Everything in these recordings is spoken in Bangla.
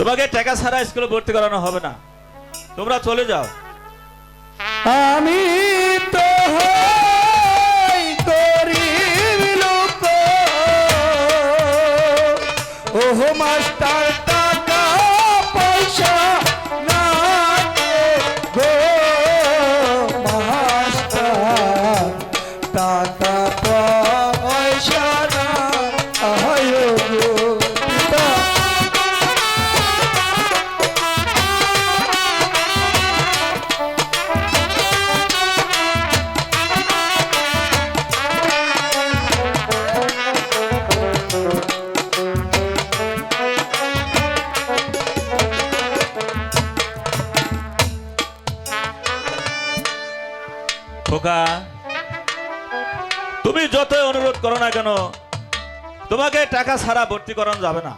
তোমাকে টাকা ছাড়া স্কুলে ভর্তি করানো হবে না। তোমরা চলে যাও। আমি তো লোক। ও মাস্টার খোকা তুমি যতই অনুরোধ করো না কেন তোমাকে টাকা ছাড়া ভর্তি করানো যাবে না।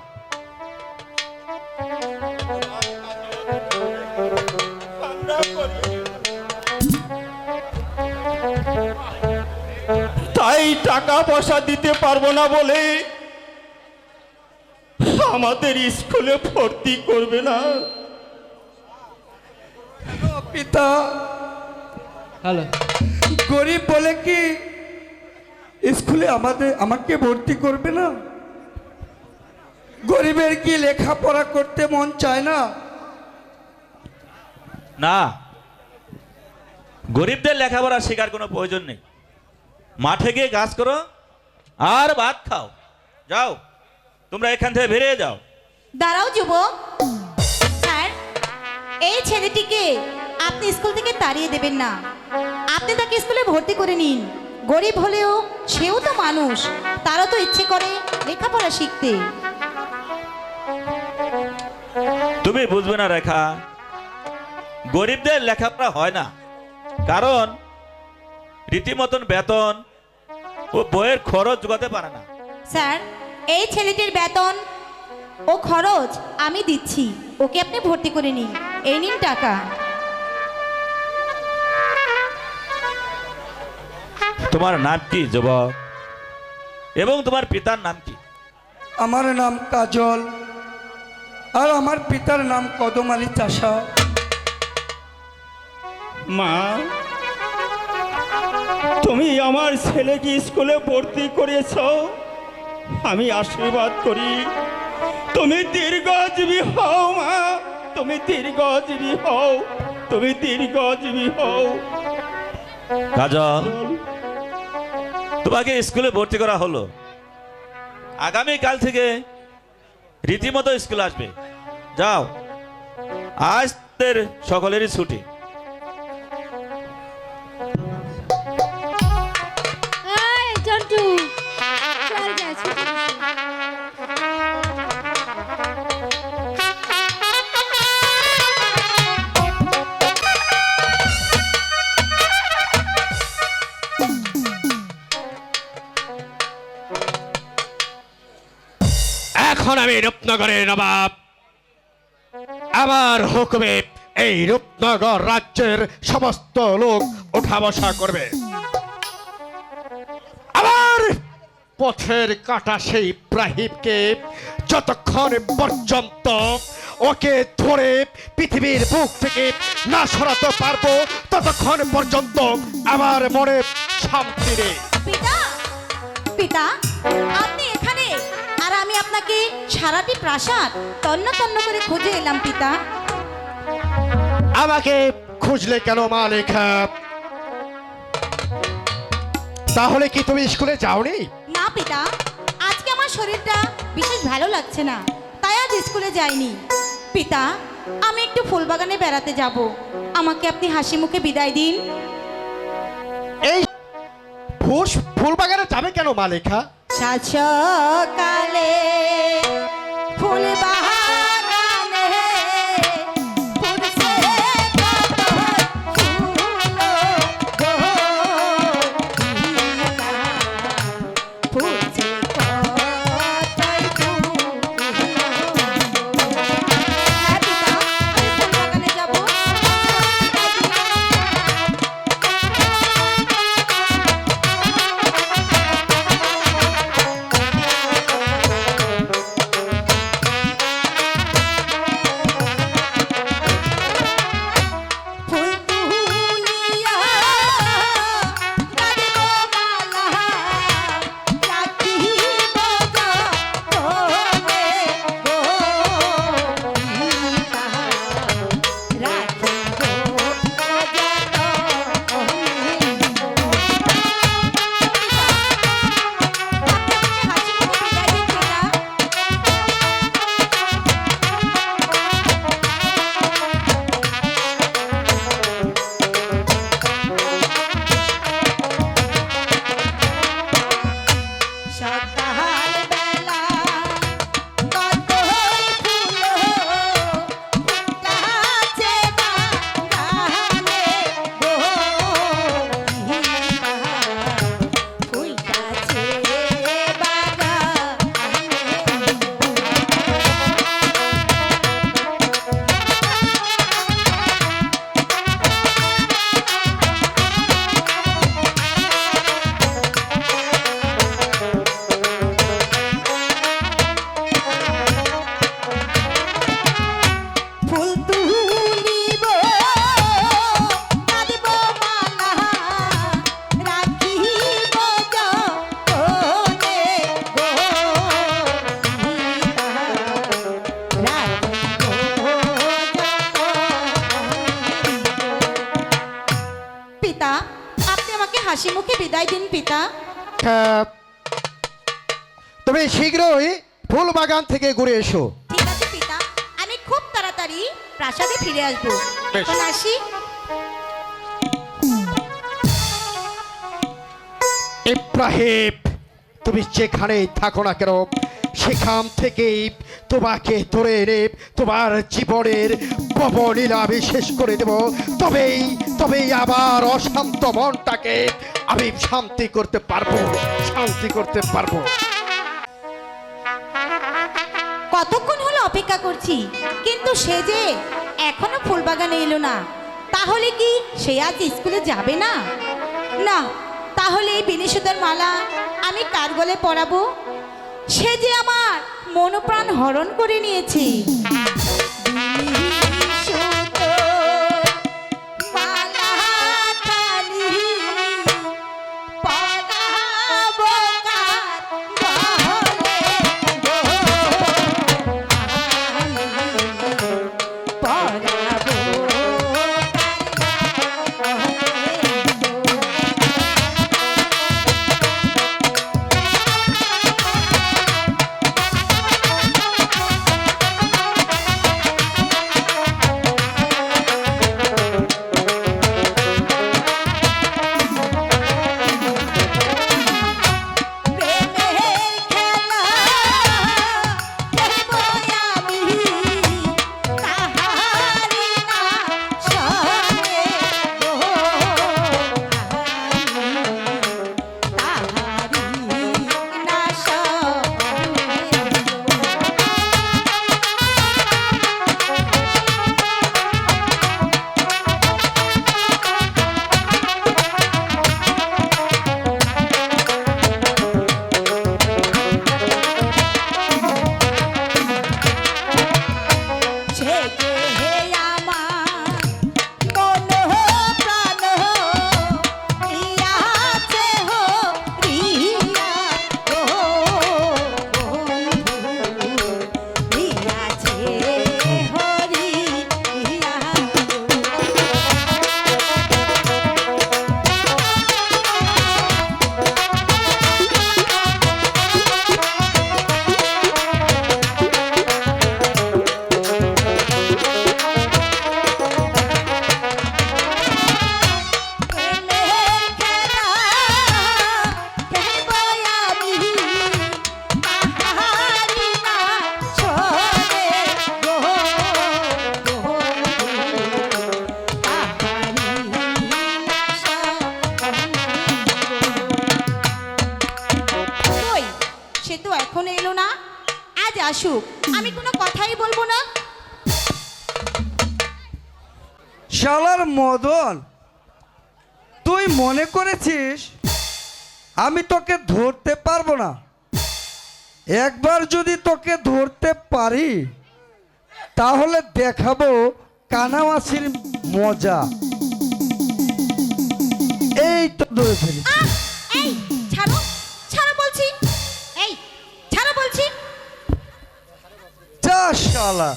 তাই টাকা পয়সা দিতে পারব না বলে আমাদের স্কুলে ভর্তি করবে না। পিতা হ্যালো। গরিব বলে কি স্কুলে আমাদের আমাকে ভর্তি করবে না? গরিবের কি লেখাপড়া করতে মন চায় না? না। গরিবদের লেখাপড়া শেখার কোনো প্রয়োজন নেই। মাঠে গিয়ে কাজ করো আর ভাত খাও। যাও তোমরা এখান থেকে বেরিয়ে যাও। দাঁড়াও যুবক। স্যার এই ছেলেটিকে আপনি স্কুল থেকে তাড়িয়ে দেবেন না। আপনি তাকে স্কুলে ভর্তি করে নিন। গরিব হলেও সেও তো মানুষ তারও তো ইচ্ছে করে লেখাপড়া শিখতে। তুমি বুঝবে না রেখা। গরিবদের লেখাপড়া হয় না। কারণ রীতিমতন বেতন ও বইয়ের খরচ জোগাতে পারে না। স্যার এই ছেলেটির বেতন ও খরচ আমি দিচ্ছি। ওকে আপনি ভর্তি করে নিন। এই নিন টাকা। তোমার নাম কি যুবক? এবং তোমার পিতার নাম কি? আমার নাম কাজল আর আমার পিতার নাম কদম আলী চাষা। মা তুমি আমার ছেলেকে স্কুলে ভর্তি করিয়েছ আমি আশীর্বাদ করি। তুমি দীর্ঘজীবী হও মা। তুমি দীর্ঘজীবী হও। তুমি দীর্ঘজীবী হও। কাজল তোমাকে স্কুলে ভর্তি করা হলো। আগামী কাল থেকে রীতিমতো স্কুল আসবে। যাও। আজ সকলেরই ছুটি। এখন আমি রূপনগরের নবাব। আমার হুকুমে এই রূপনগর রাজ্যের সমস্ত লোক ওঠা বসা করবে। আমার পথের কাটা সেই ইব্রাহিমকে যতক্ষণ পর্যন্ত ওকে ধরে পৃথিবীর বুক থেকে না সরাতে পারব, ততক্ষণ পর্যন্ত আমার মনে শান্তি নেই। পিতা পিতা আপনাকে সারাটি প্রাসাদ তন্ন তন্ন করে খুঁজে এলাম পিতা। আমাকে খুঁজলে কেন মালিক? তাহলে কি তুমি স্কুলে যাওনি? না পিতা। আজকে আমার শরীরটা বিশেষ ভালো লাগছে না তাই আজ স্কুলে যাইনি। পিতা আমি একটু ফুলবাগানে বেড়াতে যাব। আমাকে আপনি হাসি মুখে বিদায় দিন। এই ফুস ফুল বাগানে যাবে কেন মালিকা সাত সকালে ফুল তুমি শীঘ্রই ফুল বাগান থেকে ঘুরে এসো। ঠিক আছে পিতা আমি খুব তাড়াতাড়ি প্রাসাদে ফিরে আসব। বেশ। এখন আসি। ইব্রাহিম তুমি যেখানেই থাকো না কেন সেখান থেকেই তোমাকে ধরে এনে তোমার জীবনের পবনীলা আমি শেষ করে দেব। তবেই তবেই আবার অশান্ত মনটাকে আমি শান্তি করতে পারব শান্তি করতে পারব। কতক্ষণ হলো অপেক্ষা করছি? কিন্তু সে যে এখনও ফুলবাগানে এলো না, তাহলে কি সে আজ স্কুলে যাবে না? না, তাহলে এই বিনিশুদার মালা আমি কার গলে পড়াবো সে যে আমার মনোপ্রাণ হরণ করে নিয়েছে। মনে করেছিস? আমি তোকে ধরতে পারব না। একবার যদি তোকে ধরতে পারি তাহলে দেখাবো কানামাছির মজা। এই তো ধরে ফেলি! এই ছাড়ো ছাড়ো বলছি। এই ছাড়ো বলছি। যা শালা।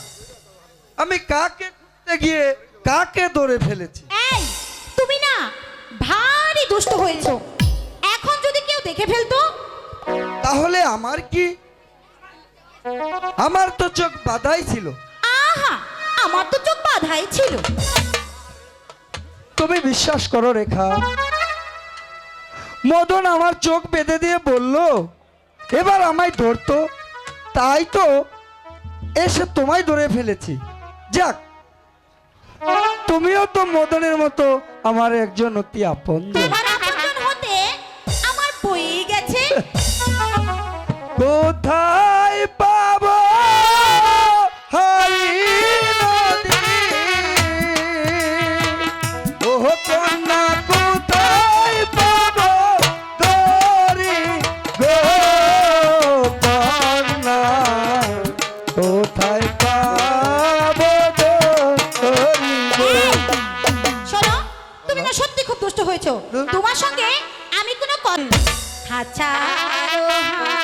আমি কাকে খুঁজতে গিয়ে কাকে ধরে ফেলেছি? দুষ্ট হয়েছো? এখন যদি কেউ দেখে ফেলতো? তাহলে আমার কি? আমার তো চোখ বাধাই ছিল। আহা আমার তো চোখ বাধাই ছিল। তুমি বিশ্বাস করো রেখা। মদন আমার চোখ বেঁধে দিয়ে বলল এবার আমায় ধরতো। তাই তো এসে তোমায় ধরে ফেলেছি। যাক তুমিও তো মদনের মতো আমার একজন অতি আপন। কোথায় পাবো? হরি নদী। ও কন্যা কোথায় পাবো? গরি গো কন্যা কোথায় পাবো গো? শোনো তুমি না সত্যি খুব দুষ্ট হয়েছো। তোমার সঙ্গে আমি কোনো কথা ছাড়ো।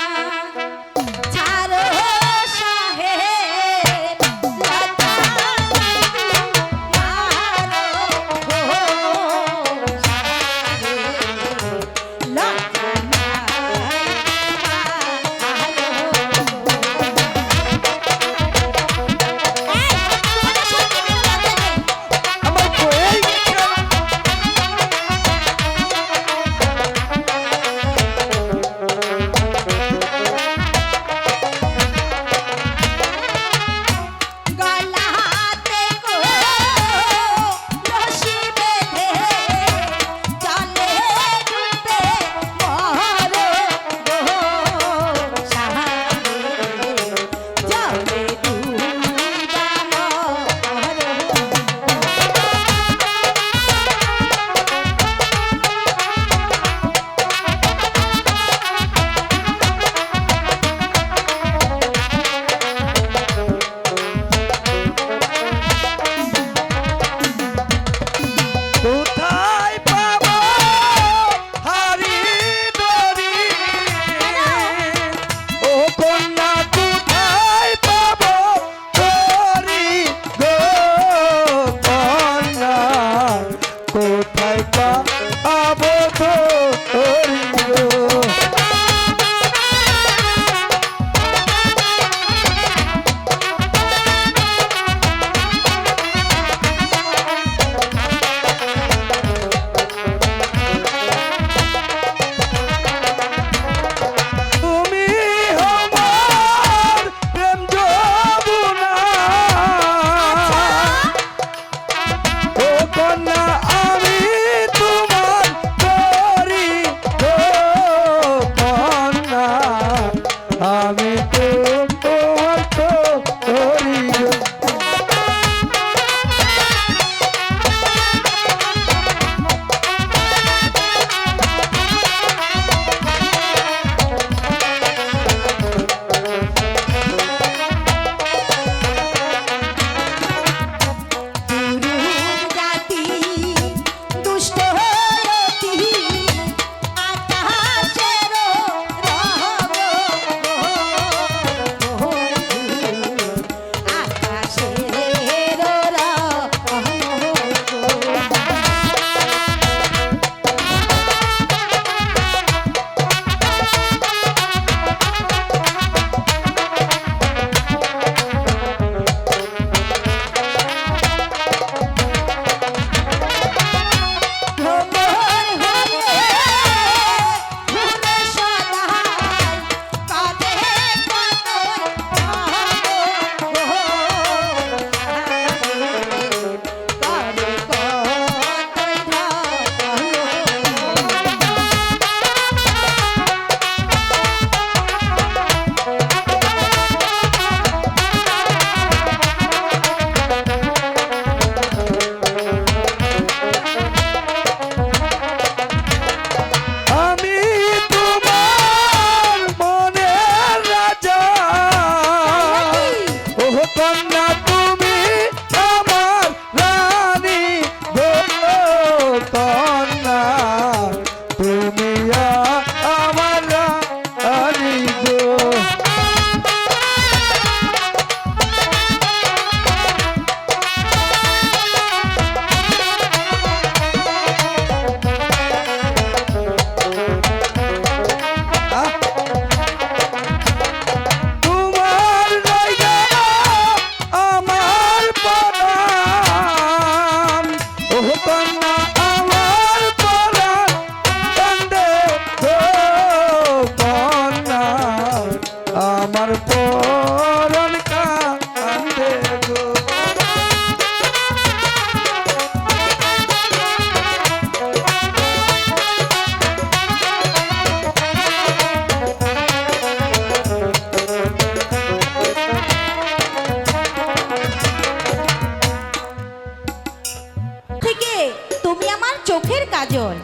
কাজল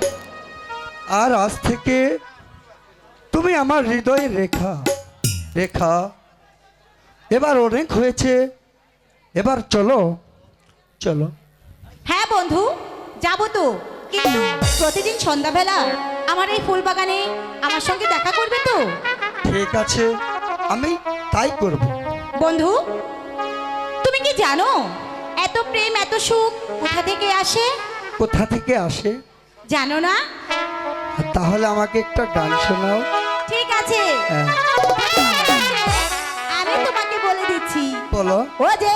আর আজ থেকে তুমি আমার হৃদয়ের রেখা রেখা। এবার অনেক হয়েছে এবার চলো চলো। হ্যাঁ বন্ধু যাব তো। কিন্তু প্রতিদিন সন্ধ্যাবেলা আমার এই ফুল বাগানে আমার সঙ্গে দেখা করবে তো? ঠিক আছে আমি তাই করব। বন্ধু তুমি কি জানো এত প্রেম এত সুখ কোথা থেকে আসে? কোথা থেকে আসে? জানো না? তাহলে আমাকে একটা গান শোনাও। ঠিক আছে। হ্যাঁ? আমি তোমাকে বলে দিচ্ছি। বলো। ও যে